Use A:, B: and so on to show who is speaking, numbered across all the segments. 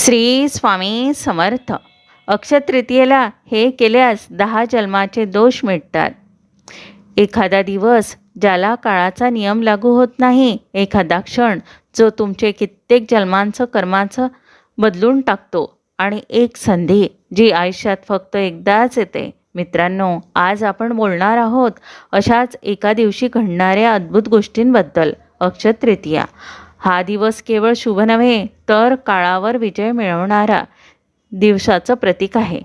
A: श्री स्वामी समर्थ. अक्षतृतीयेला हे केल्यास दहा जन्माचे दोष मिटतात. एखादा दिवस ज्याला काळाचा नियम लागू होत नाही एखादा क्षण जो तुमचे कित्येक जन्मांचं कर्माचं बदलून टाकतो आणि एक संधी जी आयुष्यात फक्त एकदाच येते. मित्रांनो आज आपण बोलणार आहोत अशाच एका दिवशी घडणाऱ्या अद्भुत गोष्टींबद्दल. अक्षतृतीया हा दिवस केवळ शुभ नव्हे तर काळावर विजय मिळवणारा दिवसाचं प्रतीक आहे.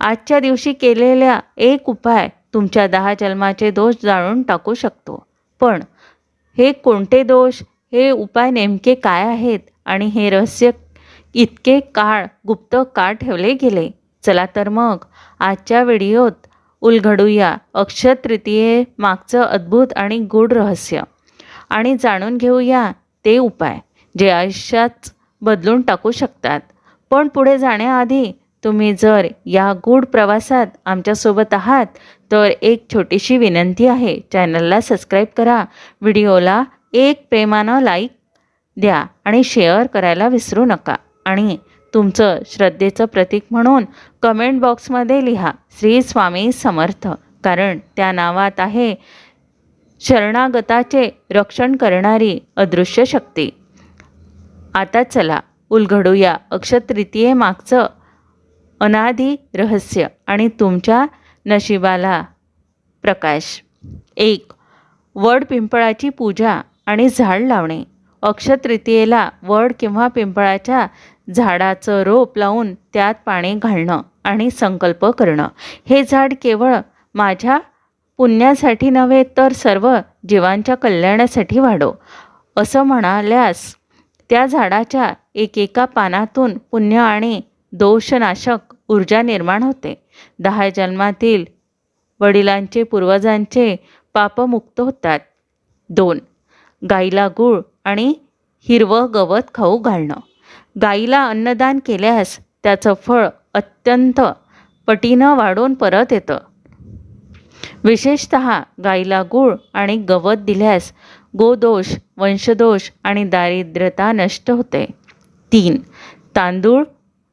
A: आजच्या दिवशी केलेल्या एक उपाय तुमच्या दहा जन्माचे दोष जाळून टाकू शकतो. पण हे कोणते दोष? हे उपाय नेमके काय आहेत? आणि हे रहस्य इतके काळ गुप्त का ठेवले गेले? चला तर मग आजच्या व्हिडिओत उलगडूया अक्षय तृतीये मागचं अद्भुत आणि गूढ रहस्य. आणि जाणून घेऊया ते उपाय जे आयुष्यात बदलून टाकू शकतात. पण पुढे जाण्याआधी तुम्ही जर या गूढ प्रवासात आमच्यासोबत आहात तर एक छोटीशी विनंती आहे. चॅनलला सबस्क्राईब करा. व्हिडिओला एक प्रेमानं लाईक द्या आणि शेअर करायला विसरू नका. आणि तुमचं श्रद्धेचं प्रतीक म्हणून कमेंट बॉक्समध्ये लिहा श्री स्वामी समर्थ. कारण त्या नावात आहे शरणागताचे रक्षण करणारी अदृश्य शक्ती. आता चला उलगडूया अक्षतृतीये मागचं अनादी रहस्य आणि तुमच्या नशिबाला प्रकाश. एक वड पिंपळाची पूजा आणि झाड लावणे. अक्षतृतीयेला वड किंवा पिंपळाच्या झाडाचं रोप लावून त्यात पाणी घालणं आणि संकल्प करणं. हे झाड केवळ माझ्या पुण्यासाठी नव्हे तर सर्व जीवांच्या कल्याणासाठी वाढो असं म्हणाल्यास त्या झाडाच्या एकेका पानातून पुण्य आणि दोषनाशक ऊर्जा निर्माण होते. दहा जन्मातील वडिलांचे पूर्वजांचे पापमुक्त होतात. दोन गाईला गूळ आणि हिरवं गवत खाऊ घालणं. गाईला अन्नदान केल्यास त्याचं फळ अत्यंत पटीनं वाढून परत येतं. विशेषत गाईला गूळ आणि गवत दिल्यास गोदोष वंशदोष आणि दारिद्र्यता नष्ट होते. तीन तांदूळ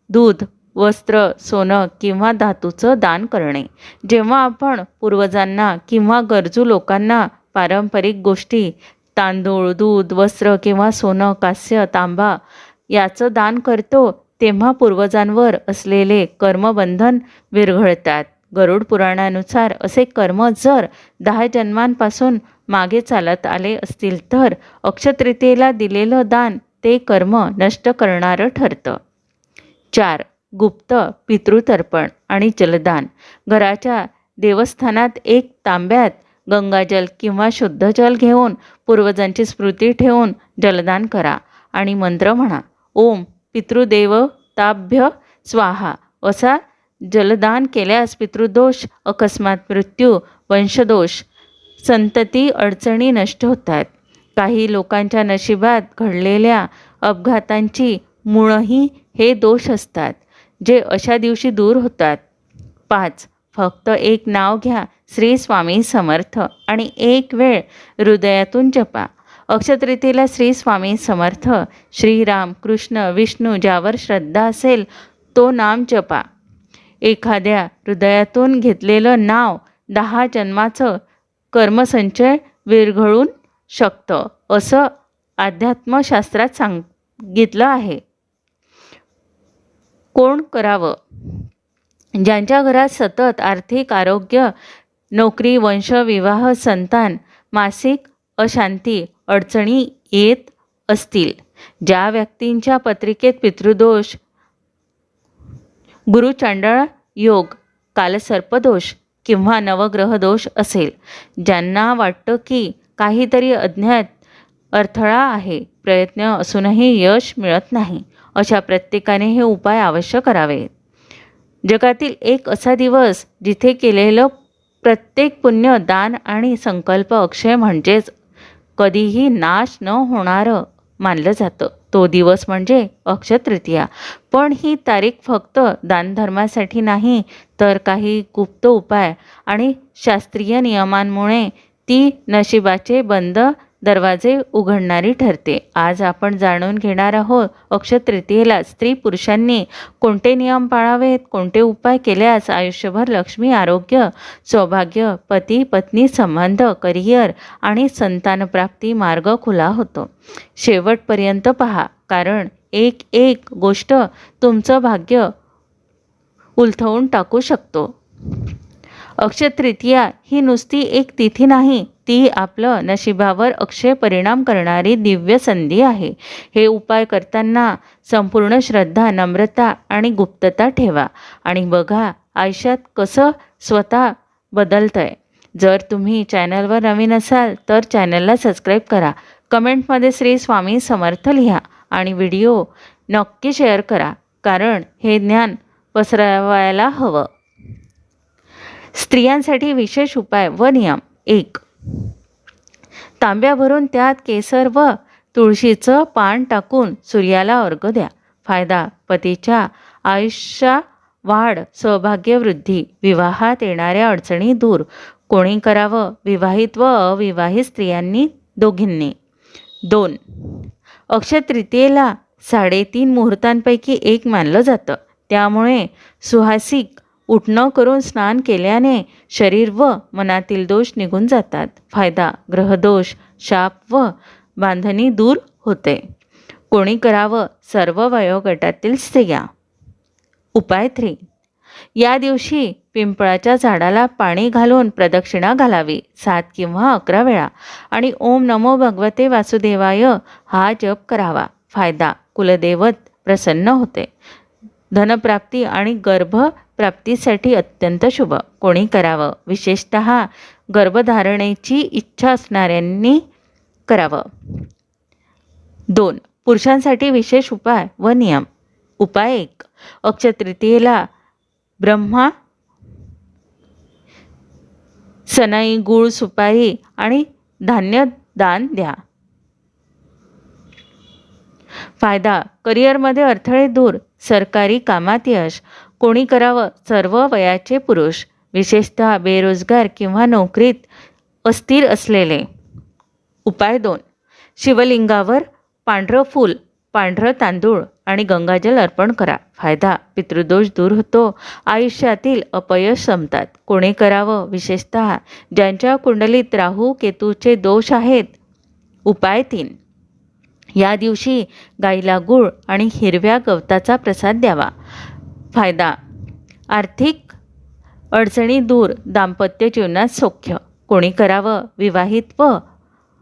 A: दूध वस्त्र सोनं किंवा धातूचं दान करणे. जेव्हा आपण पूर्वजांना किंवा गरजू लोकांना पारंपरिक गोष्टी तांदूळ दूध वस्त्र किंवा सोनं कांस्य तांबा याचं दान करतो तेव्हा पूर्वजांवर असलेले कर्मबंधन विरघळतात. गरुड पुराणानुसार असे कर्म जर दहा जन्मांपासून मागे चालत आले असतील तर अक्षतृतीयेला दिलेलं दान ते कर्म नष्ट करणारं ठरतं. चार गुप्त पितृतर्पण आणि जलदान. घराच्या देवस्थानात एक तांब्यात गंगाजल किंवा शुद्ध जल घेऊन पूर्वजांची स्मृती ठेवून जलदान करा आणि मंत्र म्हणा. ओम पितृदेवताभ्य स्वाहा. असा जलदान केल्यास पितृदोष अकस्मात मृत्यू वंशदोष संतती अडचणी नष्ट होतात. काही लोकांच्या नशिबात घडलेल्या अपघातांची मुळंही हे दोष असतात जे अशा दिवशी दूर होतात. पाच फक्त एक नाव घ्या. श्री स्वामी समर्थ आणि एक वेळ हृदयातून जपा. अक्षतृतीला श्री स्वामी समर्थ श्रीराम कृष्ण विष्णू ज्यावर श्रद्धा असेल तो नाम जपा. एखाद्या हृदयातून घेतलेलं नाव दहा जन्माचं कर्मसंचय विरघळून शकतं असं अध्यात्मशास्त्रात सांगितलं आहे. कोण करावं? ज्यांच्या घरात सतत आर्थिक आरोग्य नोकरी वंश विवाह संतान मासिक अशांती अडचणी येत असतील ज्या व्यक्तींच्या पत्रिकेत पितृदोष गुरुचांडळ योग कालसर्पदोष किंवा नवग्रह दोष असेल. ज्यांना वाटतं की काहीतरी अज्ञात अडथळा आहे प्रयत्न असूनही यश मिळत नाही अशा प्रत्येकाने हे उपाय अवश्य करावे. जगातील एक असा दिवस जिथे केलेलं प्रत्येक पुण्य दान आणि संकल्प अक्षय म्हणजेच कधीही नाश न होणारं मानलं जातं. तो दिवस म्हणजे अक्षतृतीया पण ही तारीख फक्त दानधर्मासाठी नाही तर काही गुप्त उपाय आणि शास्त्रीय नियमांमुळे ती नशिबाचे बंद दरवाजे उघडणारी ठरते. आज आपण जाणून घेणार आहोत अक्षय तृतीयेला स्त्री पुरुषांनी कोणते नियम पाळावेत कोणते उपाय केल्यास आयुष्यभर लक्ष्मी आरोग्य सौभाग्य पती पत्नी संबंध करिअर आणि संतानप्राप्ती मार्ग खुला होतो. शेवटपर्यंत पहा कारण एक एक गोष्ट तुमचं भाग्य उलथवून टाकू शकतो. अक्षय तृतीया ही नुसती एक तिथी नाही ती आपलं नशिबावर अक्षय परिणाम करणारी दिव्य संधी आहे. हे उपाय करताना संपूर्ण श्रद्धा नम्रता आणि गुप्तता ठेवा. आणि बघा आयुष्यात कसं स्वतः बदलतंय. जर तुम्ही चॅनलवर नवीन असाल तर चॅनलला सबस्क्राईब करा. कमेंटमध्ये श्री स्वामी समर्थ लिहा आणि व्हिडिओ नक्की शेअर करा कारण हे ज्ञान पसरवायला हवं. स्त्रियांसाठी विशेष उपाय व नियम. एक तांब्या भरून त्यात केसर व तुळशीचं पान टाकून सूर्याला अर्घ द्या. फायदा पतीच्या आयुष्या वाढ सौभाग्यवृद्धी विवाहात येणाऱ्या अडचणी दूर. कोणी करावं? विवाहित व अविवाहित स्त्रियांनी दोघींनी. दोन. अक्षय तृतीयेला साडेतीन मुहूर्तांपैकी एक मानलं जातं. त्यामुळे सुहासिक उठणं करून स्नान केल्याने शरीर व मनातील दोष निघून जातात. फायदा ग्रहदोष शाप व बांधणी दूर होते. कोणी करावं? सर्व वयोगटातील स्त्रिया. उपाय थ्री या दिवशी पिंपळाच्या झाडाला पाणी घालून प्रदक्षिणा घालावी. सात किंवा अकरा वेळा. आणि ओम नमो भगवते वासुदेवाय हा जप करावा. फायदा कुलदेवत प्रसन्न होते. धनप्राप्ती आणि गर्भ प्राप्तीसाठी अत्यंत शुभ. कोणी करावं? विशेषत गर्भधारणेची इच्छा असणाऱ्यांनी करावं. दोन. पुरुषांसाठी विशेष उपाय व नियम. उपाय एक. अक्षय तृतीयेला ब्रह्मा सनाई गूळ सुपारी आणि धान्य दान द्या. फायदा. करिअरमध्ये अडथळे दूर. सरकारी कामात यश. कोणी करावं? सर्व वयाचे पुरुष विशेषतः बेरोजगार किंवा नोकरीत अस्थिर असलेले. उपाय दोन. शिवलिंगावर पांढरं फूल पांढरं तांदूळ आणि गंगाजल अर्पण करा. फायदा पितृदोष दूर होतो. आयुष्यातील अपयश संपतात. कोणी करावं? विशेषत ज्यांच्या कुंडलीत राहू केतूचे दोष आहेत. उपाय तीन. या दिवशी गाईला गूळ आणि हिरव्या गवताचा प्रसाद द्यावा. फायदा. आर्थिक अडचणी दूर दाम्पत्य जीवनात सौख्य. कोणी करावं? विवाहित व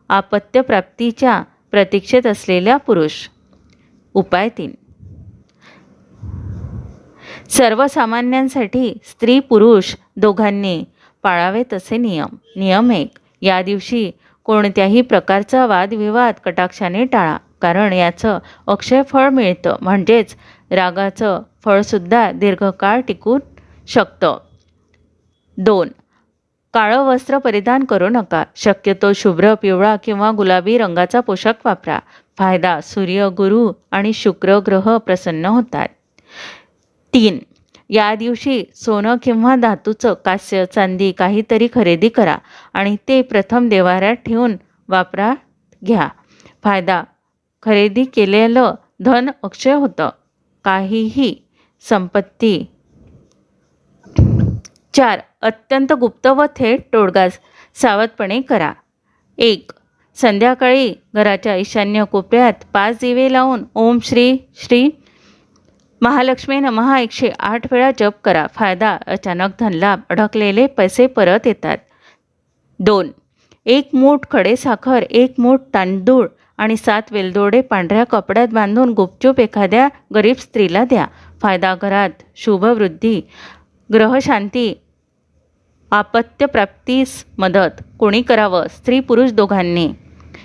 A: आपत्यप्राप्तीच्या प्रतीक्षेत असलेल्या पुरुष. उपाय तीन. सर्वसामान्यांसाठी स्त्री पुरुष दोघांनी पाळावेत असे नियम. नियम एक. या दिवशी कोणत्याही प्रकारचा वादविवाद कटाक्षाने टाळा. कारण याचं अक्षय फळ मिळतं. म्हणजेच रागाचं फळसुद्धा दीर्घकाळ टिकू शकतं. दोन काळं वस्त्र परिधान करू नका. शक्यतो शुभ्र पिवळा किंवा गुलाबी रंगाचा पोशाख वापरा. फायदा सूर्य गुरु आणि शुक्र ग्रह प्रसन्न होतात. तीन या दिवशी सोनं किंवा धातूचं कास्य चांदी काहीतरी खरेदी करा आणि ते प्रथम देवाऱ्यात ठेवून वापरा घ्या. फायदा खरेदी केलेलं धन अक्षय होतं. काहीही संपत्ती. चार अत्यंत गुप्त व थेट टोडगास सावधपणे करा. एक संध्याकाळी घराच्या ईशान्य कोपऱ्यात पाच दिवे लावून ओम श्री श्री महालक्ष्मी नमहा एकशे आठ वेळा जप करा. फायदा अचानक धनलाभ अडकलेले पैसे परत येतात. दोन एक मूठ खडे साखर एक मूठ तांदूळ आणि सात वेलदोडे पांढऱ्या कपड्यात बांधून गुपचूप एखाद्या गरीब स्त्रीला द्या. फायदा घरात शुभवृद्धी ग्रहशांती आपत्यप्राप्तीस मदत. कोणी करावं? स्त्री पुरुष दोघांनी.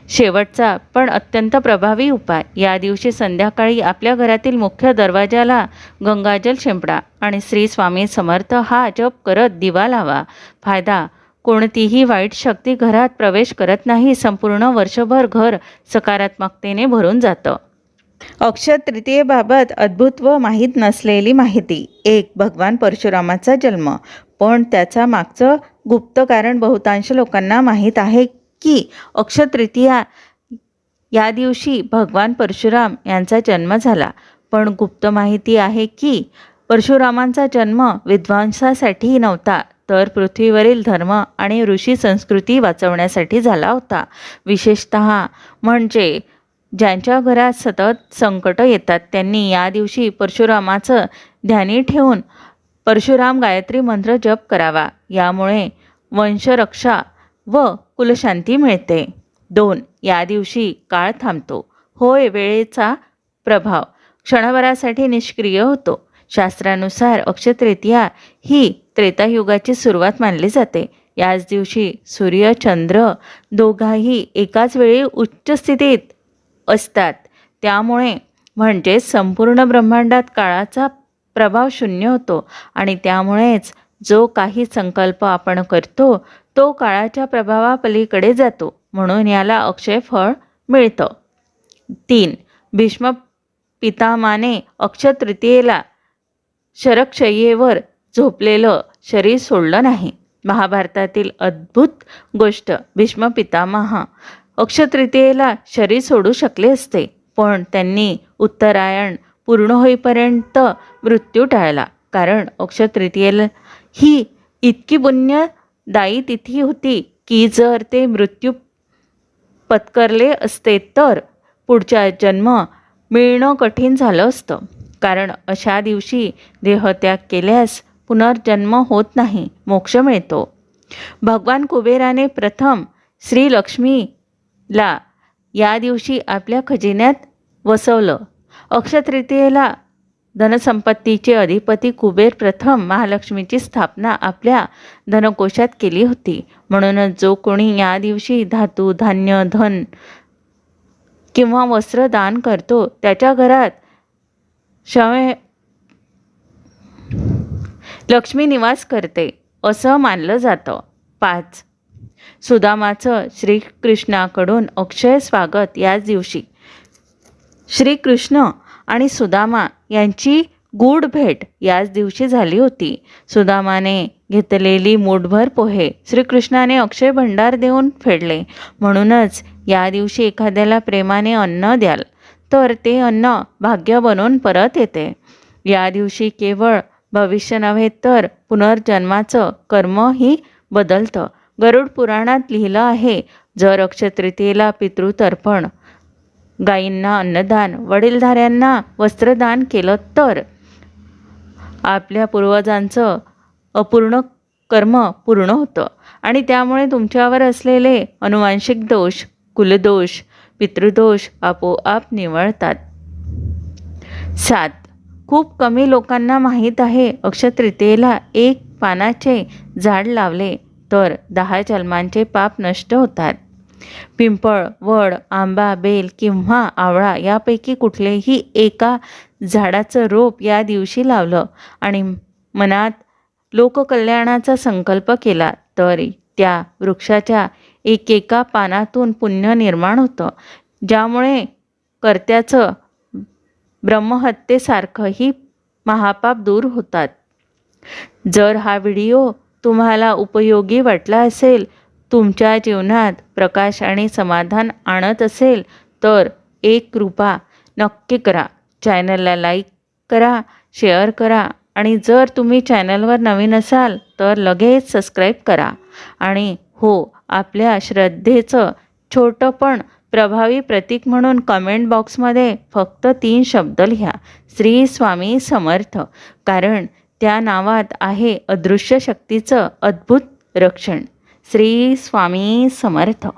A: शेवटचा पण अत्यंत प्रभावी उपाय. या दिवशी संध्याकाळी आपल्या घरातील मुख्य दरवाजाला गंगाजल शिंपडा आणि श्री स्वामी समर्थ हा जप करत दिवा लावा. फायदा कोणतीही वाईट शक्ती घरात प्रवेश करत नाही. संपूर्ण वर्षभर घर सकारात्मकतेने भरून जातं. अक्षय तृतीयेबाबत अद्भुत व माहीत नसलेली माहिती. एक भगवान परशुरामाचा जन्म. पण त्याचा मागचं गुप्त कारण बहुतांश लोकांना माहीत आहे की अक्षतृतीया या दिवशी भगवान परशुराम यांचा जन्म झाला. पण गुप्त माहिती आहे की परशुरामांचा जन्म विद्वांसासाठी नव्हता. तर पृथ्वीवरील धर्म आणि ऋषी संस्कृती वाचवण्यासाठी झाला होता. विशेषत म्हणजे ज्यांच्या घरात सतत संकट येतात त्यांनी या दिवशी परशुरामाचं ध्यानी ठेवून परशुराम गायत्री मंत्र जप करावा. यामुळे वंशरक्षा व कुलशांती मिळते. दोन या दिवशी काळ थांबतो. होय वेळेचा प्रभाव क्षणभरासाठी निष्क्रिय होतो. शास्त्रानुसार अक्षतृतीया ही त्रेतायुगाची सुरुवात मानली जाते. याच दिवशी सूर्य चंद्र दोघाही एकाच वेळी उच्च स्थितीत असतात. त्यामुळे म्हणजेच संपूर्ण ब्रह्मांडात काळाचा प्रभाव शून्य होतो आणि त्यामुळेच जो काही संकल्प आपण करतो तो काळाच्या प्रभावापलीकडे जातो म्हणून याला अक्षय फळ मिळतं. तीन. भीष्म पितामाने अक्षतृतीयेला शरक्षयेवर झोपलेलं शरीर सोडलं नाही. महाभारतातील अद्भुत गोष्ट भीष्म पितामहा अक्षतृतीयेला शरीर सोडू शकले असते पण त्यांनी उत्तरायण पूर्ण होईपर्यंत मृत्यू टाळला. कारण अक्षतृतीयेला ही इतकी पुण्यदायी तिथी होती की जर ते मृत्यू पत्करले असते तर पुढचा जन्म मिळणं कठीण झालं असतं. कारण अशा दिवशी देहत्याग केल्यास पुनर्जन्म होत नाही मोक्ष मिळतो. भगवान कुबेराने प्रथम श्री लक्ष्मीला या दिवशी आपल्या खजिन्यात वसवलं. अक्षतृतीयेला धनसंपत्तीचे अधिपती कुबेर प्रथम महालक्ष्मीची स्थापना आपल्या धनकोशात केली होती. म्हणूनच जो कोणी या दिवशी धातू धान्य धन किंवा वस्त्र दान करतो त्याच्या घरात शवे लक्ष्मी निवास करते असं मानलं जातं. पाच. सुदामाचं श्रीकृष्णाकडून अक्षय स्वागत याच दिवशी. श्रीकृष्ण आणि सुदामा यांची गूढ भेट याच दिवशी झाली होती. सुदामाने घेतलेली मूठभर पोहे श्रीकृष्णाने अक्षय भंडार देऊन फेडले. म्हणूनच या दिवशी एखाद्याला प्रेमाने अन्न द्याल तर ते अन्न भाग्य बनून परत येते. या दिवशी केवळ भविष्य नव्हे तर पुनर्जन्माचं कर्मही बदलतं. गरुड पुराणात लिहिलं आहे जर अक्षतृतीयेला पितृतर्पण गायींना अन्नदान वडीलधाऱ्यांना वस्त्रदान केलं तर आपल्या पूर्वजांचं अपूर्ण कर्म पूर्ण होतं. आणि त्यामुळे तुमच्यावर असलेले अनुवांशिक दोष कुलदोष पितृदोष आपोआप निवळतात. सात. खूप कमी लोकांना माहीत आहे. अक्षतृतीयेला एक पानाचे झाड लावले तर दहा जन्मांचे पाप नष्ट होतात. पिंपळ वड आंबा बेल किंवा आवळा यापैकी कुठलेही एका झाडाचं रोप या दिवशी लावलं आणि मनात लोककल्याणाचा संकल्प केला तर त्या वृक्षाच्या एकेका पानातून पुण्य निर्माण होतं. ज्यामुळे कर्त्याचं ब्रह्महत्येसारखंही महापाप दूर होतात. जर हा व्हिडिओ तुम्हाला उपयोगी वाटला असेल तुमच्या जीवनात प्रकाश आणि समाधान आणत असेल तर एक कृपा नक्की करा. चॅनलला लाईक करा शेअर करा आणि जर तुम्ही चॅनलवर नवीन असाल तर लगेच सबस्क्राईब करा. आणि हो आपल्या श्रद्धेचं छोटं पण प्रभावी प्रतीक म्हणून कमेंट बॉक्समध्ये फक्त तीन शब्द लिहा. श्री स्वामी समर्थ. कारण त्या नावात आहे अदृश्य शक्तीचं अद्भुत रक्षण. श्री स्वामी समर्थ.